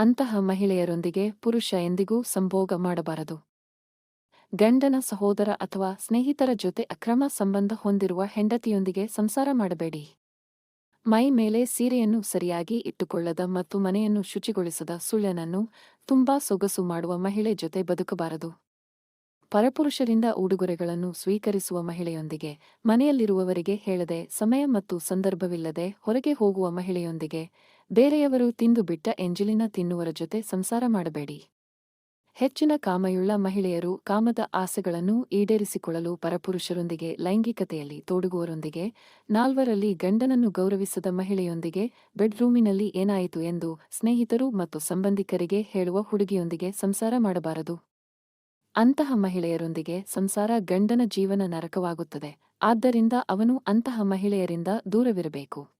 ಅಂತಹ ಮಹಿಳೆಯರೊಂದಿಗೆ ಪುರುಷ ಎಂದಿಗೂ ಸಂಭೋಗ ಮಾಡಬಾರದು. ಗಂಡನ ಸಹೋದರ ಅಥವಾ ಸ್ನೇಹಿತರ ಜೊತೆ ಅಕ್ರಮ ಸಂಬಂಧ ಹೊಂದಿರುವ ಹೆಂಡತಿಯೊಂದಿಗೆ ಸಂಸಾರ ಮಾಡಬೇಡಿ. ಮೈ ಮೇಲೆ ಸೀರೆಯನ್ನು ಸರಿಯಾಗಿ ಇಟ್ಟುಕೊಳ್ಳದ ಮತ್ತು ಮನೆಯನ್ನು ಶುಚಿಗೊಳಿಸದ ಸುಳ್ಳನನ್ನು ತುಂಬಾ ಸೊಗಸು ಮಾಡುವ ಮಹಿಳೆ ಜೊತೆ ಬದುಕಬಾರದು. ಪರಪುರುಷರಿಂದ ಉಡುಗೊರೆಗಳನ್ನು ಸ್ವೀಕರಿಸುವ ಮಹಿಳೆಯೊಂದಿಗೆ, ಮನೆಯಲ್ಲಿರುವವರಿಗೆ ಹೇಳದೆ ಸಮಯ ಮತ್ತು ಸಂದರ್ಭವಿಲ್ಲದೆ ಹೊರಗೆ ಹೋಗುವ ಮಹಿಳೆಯೊಂದಿಗೆ, ಬೇರೆಯವರು ತಿಂದು ಬಿಟ್ಟ ಎಂಜಿಲಿನ ತಿನ್ನುವರ ಜೊತೆ ಸಂಸಾರ ಮಾಡಬೇಡಿ. ಹೆಚ್ಚಿನ ಕಾಮಯುಳ್ಳ ಮಹಿಳೆಯರು ಕಾಮದ ಆಸೆಗಳನ್ನು ಈಡೇರಿಸಿಕೊಳ್ಳಲು ಪರಪುರುಷರೊಂದಿಗೆ, ಲೈಂಗಿಕತೆಯಲ್ಲಿ ತೋಡುಗುವರೊಂದಿಗೆ ನಾಲ್ವರಲ್ಲಿ ಗಂಡನನ್ನು ಗೌರವಿಸದ ಮಹಿಳೆಯೊಂದಿಗೆ ಬೆಡ್ರೂಮಿನಲ್ಲಿ ಏನಾಯಿತು ಎಂದು ಸ್ನೇಹಿತರು ಮತ್ತು ಸಂಬಂಧಿಕರಿಗೆ ಹೇಳುವ ಹುಡುಗಿಯೊಂದಿಗೆ ಸಂಸಾರ ಮಾಡಬಾರದು. ಅಂತಹ ಮಹಿಳೆಯರೊಂದಿಗೆ ಸಂಸಾರ ಗಂಡನ ಜೀವನ ನರಕವಾಗುತ್ತದೆ. ಆದ್ದರಿಂದ ಅವನು ಅಂತಹ ಮಹಿಳೆಯರಿಂದ ದೂರವಿರಬೇಕು.